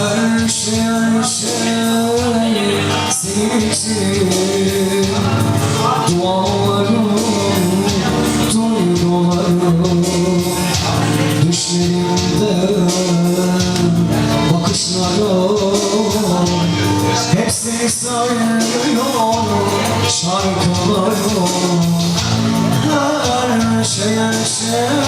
Her şey her şey senin için Dualarım, bakışlarım Hepsini söylüyor şarkılarım Her şey her şey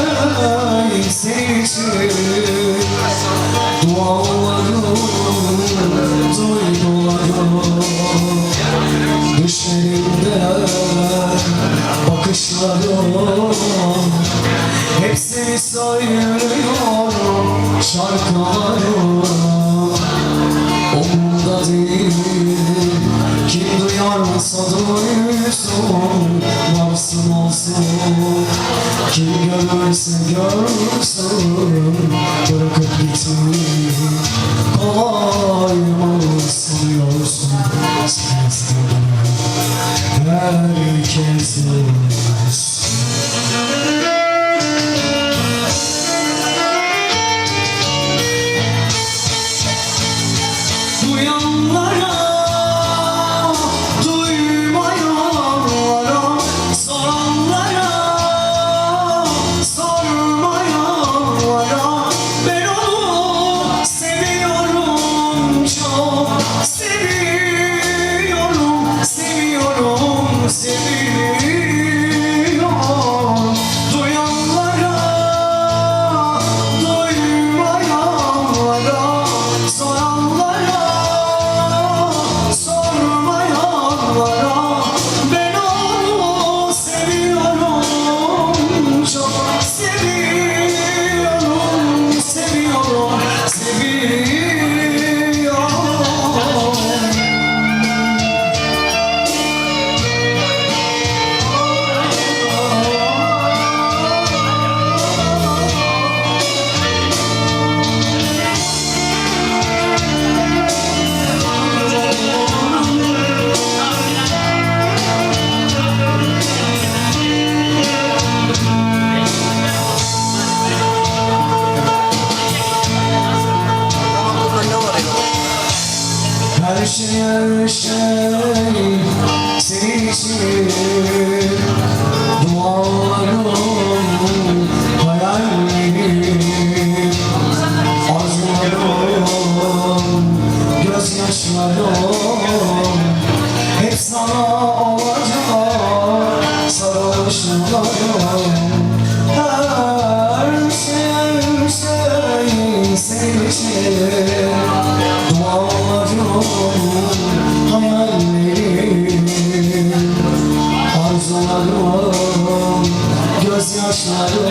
Söylüyorum şarkılarım değil. Kim duyarsa duysun Varsın olsun. Kim görürse görsün Bırakıp gitmeyi Duyanlara, Her şey şey senin için Dualarım, hayallerim Arzularım, gözyaşlarım Hep sana olacak sarılışlarım Her şey her şey. senin için gözyaşlarım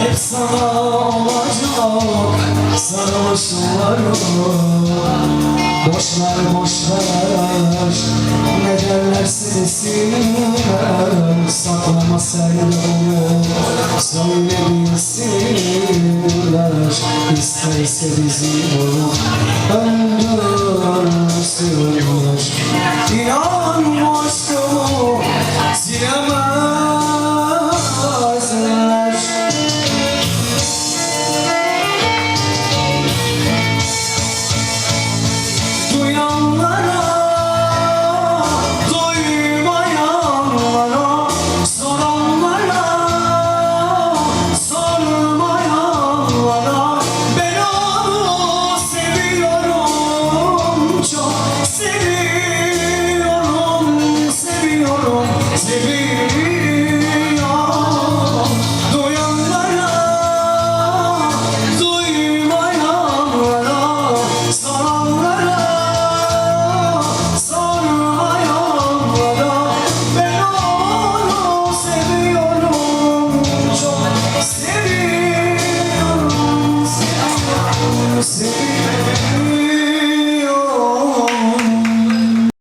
Hep sana olacak sarılışlarım Boş ver boş ver Ne derlerse desinler Saklama onu Söyle bilsinler İsterse bizi onu Öldürsünler İnan aşkımı Silemezler